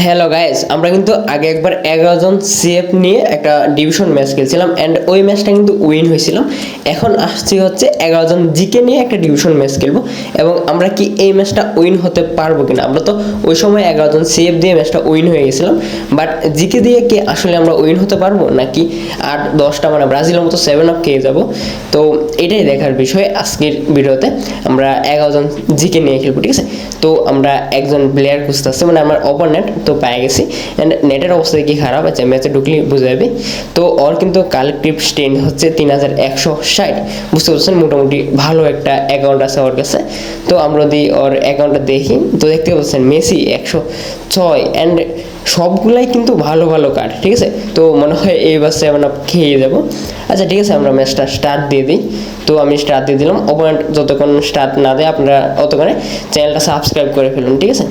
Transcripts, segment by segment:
Hello guys আমরা কিন্তু আগে একবার এগারো জন সিএফ নিয়ে একটা ডিভিশন ম্যাচ খেলছিলাম অ্যান্ড ওই ম্যাচটা কিন্তু উইন হয়েছিলাম এখন আসছি হচ্ছে এগারো জন জিকে নিয়ে একটা ডিভিশন ম্যাচ খেলব, এবং আমরা কি এই ম্যাচটা উইন হতে পারব কিনা? আমরা তো ওই সময় এগারো জন সিএফ দিয়ে ম্যাচটা উইন হয়ে গেছিলাম বাট জিকে দিয়ে কি আসলে আমরা উইন হতে পারব? নাকি আট দশটা মানে ব্রাজিলের মতো সেভেন আপ খেয়ে যাব? তো এটাই দেখার বিষয় আজকের ভিডিওতে। আমরা এগারো জন জিকে নিয়ে খেলব, ঠিক আছে? তো আমরা একজন প্লেয়ার খুঁজতে আসছি মানে আমার অপোনেন্ট তো পেয়ে গেছি। অ্যান্ড নেটের অবস্থা কি খারাপ আছে ম্যাচে ঢুকলে বুঝে যাবে তো ওর কিন্তু কালেকটিভ স্ট্রেন হচ্ছে তিন হাজার একশো ষাট। বুঝতে পারছেন? মোটামুটি ভালো একটা অ্যাকাউন্ট আছে ওর কাছে। তো আমরা যদি ওর অ্যাকাউন্টটা দেখি, তো দেখতে পাচ্ছেন মেসি একশো ছয়। অ্যান্ড সবগুলাই কিন্তু ভালো ভালো কার্ড ঠিক আছে? তো মনে হয় এইবার সেভেন আপ খেয়ে যাব। আচ্ছা ঠিক আছে, আমরা ম্যাচটা স্টার্ট দিয়ে দিই। তো আমি স্টার্ট দিয়ে দিলাম। অপোনেন্ট যতক্ষণ স্টার্ট না দেয়, আপনারা অতক্ষণে চ্যানেলটা সাবস্ক্রাইব করে ফেলুন, ঠিক আছে?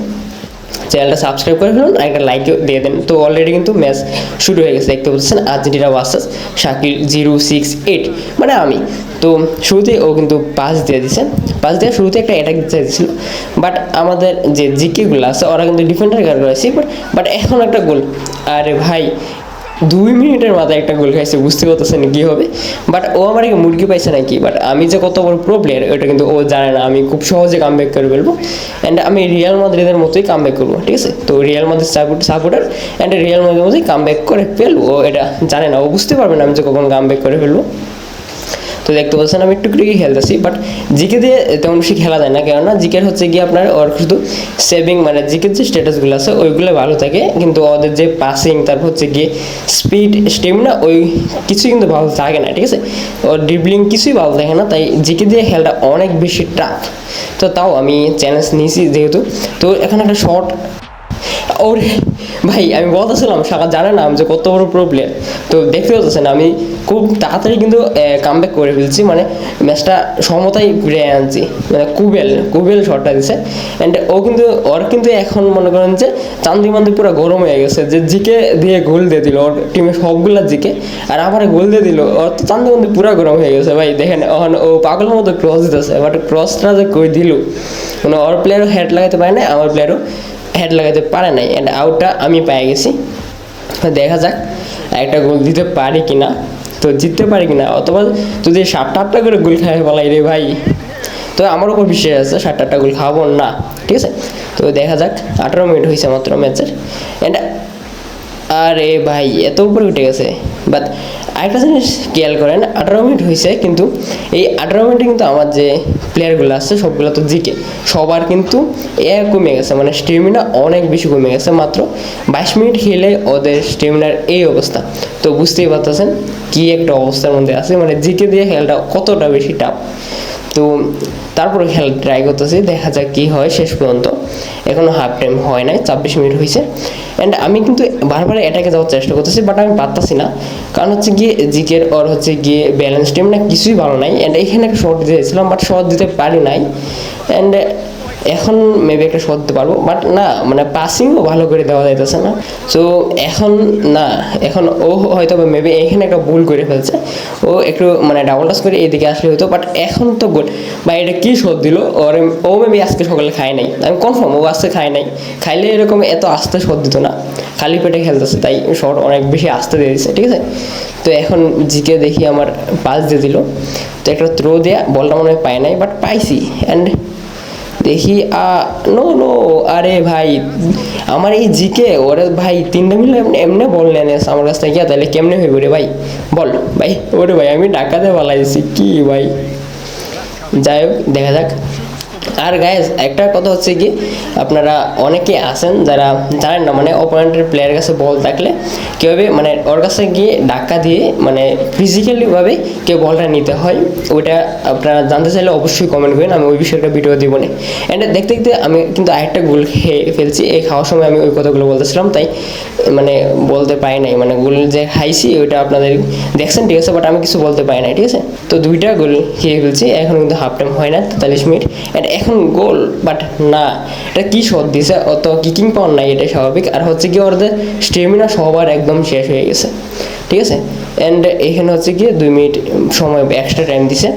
চ্যানেলটা সাবস্ক্রাইব করে ফেলুন আর একটা লাইকও দিয়ে দেন। তো অলরেডি কিন্তু ম্যাচ শুরু হয়ে গেছে, দেখতে পাচ্ছেন Argentina versus Shakil zero six eight মানে আমি। তো শুরুতেই ও কিন্তু পাস দিয়ে দিছে। পাস দিয়ে শুরুতে একটা অ্যাটাক চাইছিল। বাট আমাদের যে জিকেগুলো আছে, ওরা কিন্তু ডিফেন্ডার গার্ড করেছি বাট বাট এখন একটা গোল আরে ভাই দুই মিনিটের মাথায় একটা গোল খাইছে, বুঝতে পারতেছেন কি হবে। বাট ও আমার মুরগি পাইছে নাকি? বাট আমি যে কত বড় প্রো প্লেয়ার ওটা কিন্তু ও জানে না। আমি খুব সহজে কাম ব্যাক করে ফেলব। অ্যান্ড আমি রিয়াল মাদ্রিদের মতোই কাম ব্যাক করব, ঠিক আছে? তো Real Madrid supporter and Real মাদ্রিদের মতোই কাম ব্যাক করে ফেলব, এটা জানে না। ও বুঝতে পারবে না আমি যে কখন কাম ব্যাক করে ফেলব। তো দেখতে পাচ্ছেন আমি একটু ক্রিকেট খেলতেছি বাট জিকে দিয়ে তেমন বেশি খেলা যায় না, কেননা জিকের হচ্ছে গিয়ে আপনার ওর শুধু সেভিং মানে জিকের যে স্ট্যাটাসগুলো আছে, ওইগুলো ভালো থাকে, কিন্তু ওদের যে পাসিং তারপর হচ্ছে গিয়ে স্পিড স্টেমিনা ওই কিছুই কিন্তু ভালো থাকে না, ঠিক আছে? ওর ড্রিবলিং কিছুই ভালো থাকে না, তাই জিকে দিয়ে খেলাটা অনেক বেশি টাফ তো তাও আমি চ্যালেঞ্জ নিয়েছি যেহেতু, তো এখন একটা শর্ট ওরে ভাই, আমি বলতেছিলাম সাকা জানে না আমি যে কত বড় প্রো প্লেয়ার তো দেখতে পাচ্ছেন আমি খুব তাড়াতাড়ি কিন্তু কাম ব্যাক করে ফেলছি মানে ম্যাচটা সমতাই ফিরে আনছি মানে কুবেল কুবেল শটটা দিছে। অ্যান্ড ও কিন্তু, ওর কিন্তু এখন মনে করেন যে, চান্দি মান্দি পুরো গরম হয়ে গেছে, যে জিকে দিয়ে গোল দিয়ে দিল, ওর টিমে সবগুলা জিকে, আর আমার গোল দিয়ে দিল, ওর তো চান্দি মান্দি পুরো গরম হয়ে গেছে, ভাই, দেখেন ওখানে ও পাগলের মতো ক্রস দিতেছে বাট ক্রসটা যে কই দিল মানে ওর প্লেয়ারও হেড লাগাতে পারে না আমার প্লেয়ারও হেড লাগাতে পারে নাই অ্যান্ড আউটটা আমি পেয়ে গেছি। দেখা যাক একটা গোল দিতে পারি কি না তো জিততে পারি কি না অথবা যদি সাতটা আটটা করে গোল খাই বলাই রে ভাই। তো আমার উপর বিশ্বাস আছে সাতটা আটটা গোল খাব না, ঠিক আছে? তো দেখা যাক, আঠারো মিনিট হয়েছে মাত্র ম্যাচের অ্যান্ড আরে ভাই, এত উপরে উঠে গেছে। বাট আরেকটা জিনিস খেয়াল করেন, আঠারো মিনিট হয়েছে কিন্তু এই আঠারো মিনিটে কিন্তু আমার যে প্লেয়ারগুলো আছে, সবগুলো তো জিকে। সবার কিন্তু এ কমে গেছে মানে স্টেমিনা অনেক বেশি কমে গেছে মাত্র। বাইশ মিনিট খেলে ওদের স্টেমিনার এই অবস্থা। তো বুঝতেই পারতেছেন কি একটা অবস্থার মধ্যে আছে মানে জিকে দিয়ে খেলাটা কতটা বেশি টাফ তো তারপরে খেলা ট্রাই করতেছি, দেখা যাক কী হয় শেষ পর্যন্ত। এখনও হাফ টাইম হয় নাই, ছাব্বিশ মিনিট হয়েছে অ্যান্ড আমি কিন্তু বারবার এটাকে যাওয়ার চেষ্টা করতেছি বাট আমি পারতাছি না। কারণ হচ্ছে গিয়ে জিকের ওর হচ্ছে গিয়ে ব্যালেন্স টাইম না কিছুই ভালো নাই। অ্যান্ড এখানে একটা শর্ট দিয়েছিলাম বাট শর্ট দিতে পারি নাই। অ্যান্ড এখন মেবি একটা শট দিতে পারব বাট না মানে পাসিংও ভালো করে দেওয়া যাইতেছে না। সো এখন না, এখন ও হয়তো মেবি এখানে একটা ভুল করে ফেলছে। ও একটু মানে ডাবল টাচ করে এদিকে আসলে হতো বাট এখন তো গোল বা এটা কী শোধ দিল? ওর, ও মেবি আজকে সকালে খায় নাই। আমি কনফার্ম ও আজকে খায় নাই। খাইলে এরকম এত আস্তে শোধ দিত না। খালি পেটে খেলতেছে, তাই শট অনেক বেশি আস্তে দিয়ে দিচ্ছে ঠিক আছে? তো এখন জিকে দেখি আমার পাস দিয়ে দিল। তো একটা থ্রো দেয়া, বলটা মনে হয় পায় নাই বাট পাইছি। অ্যান্ড দেখি নো নো, আরে ভাই, আমার এই জিকে ওরে ভাই তিনটা মিলে এমনি বল নেন আমার কাছ থেকে তাহলে কেমনে হইব রে ভাই? বল, ভাই, ওরে ভাই, আমি ডাকাতে পালাইছি, কি ভাই? যাই হোক, দেখা যাক। আর গাইজ একটা কথা হচ্ছে কি, আপনারা অনেকে আছেন যারা জানেন না মানে অপোনেন্টের প্লেয়ারের কাছে বল থাকলে কীভাবে মানে ওর কাছে গিয়ে ধাক্কা দিয়ে মানে ফিজিক্যালিভাবে কেউ বলটা নিতে হয়, ওইটা আপনারা জানতে চাইলে অবশ্যই কমেন্ট করেন আমি ওই বিষয়ে একটা ভিডিও দিব না। অ্যান্ড দেখতে দেখতে আমি কিন্তু আরেকটা গোল খেয়ে ফেলছি, এই খাওয়ার সময় আমি ওই কথাগুলো বলতেছিলাম, তাই মানে বলতে পারি নাই মানে গোল যে খাইছি, ওইটা আপনাদের দেখছেন, ঠিক আছে বাট আমি কিছু বলতে পারি নাই, ঠিক আছে? তো দুইটা গোল খেয়ে ফেলছি, এখন কিন্তু হাফ টাইম হয় না, তেতাল্লিশ মিনিট। অ্যান্ড এখন গোল বাট না, এটা কি শট দিছে, অত কিকিং পাওয়ার নাই এটা স্বাভাবিক। আর হচ্ছে কি ওদের স্টেমিনা সবার একদম শেষ হয়ে গেছে। ঠিক আছে? অ্যান্ড এখানে হচ্ছে গিয়ে দুই মিনিট সময় এক্সট্রা টাইম দিছে।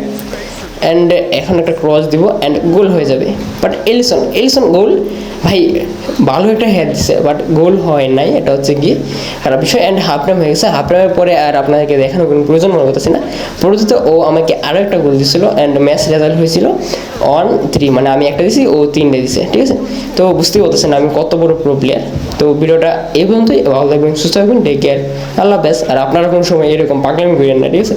অ্যান্ড এখন একটা ক্রস দিব অ্যান্ড গোল হয়ে যাবে। বাট এলিসন এলিসন গোল ভাই, ভালো একটা হেড দিছে বাট গোল হয় নাই, এটা হচ্ছে গিয়ে খারাপ বিষয়। অ্যান্ড হাফ টাইম হয়ে গেছে হাফ টাইমের পরে আর আপনাদেরকে দেখানোর কোনো প্রয়োজন মনে করতেছি না। পরবর্তীতে ও আমাকে আরও একটা গোল দিছিল অ্যান্ড ম্যাচ রেজাল্ট হয়েছিল ওয়ান থ্রি মানে আমি একটা দিছি, ও তিনটে দিছে, ঠিক আছে? তো বুঝতেই পারতেছেন আমি কত বড় প্রো প্লেয়ার তো ভিডিওটা এই পর্যন্তই, ভালো থাকবেন, সুস্থ থাকবেন টেক কেয়ার আল্লাহ হাফেজ। আর আপনারা কোনো সময় এরকম পাগলামি করেন না, ঠিক আছে?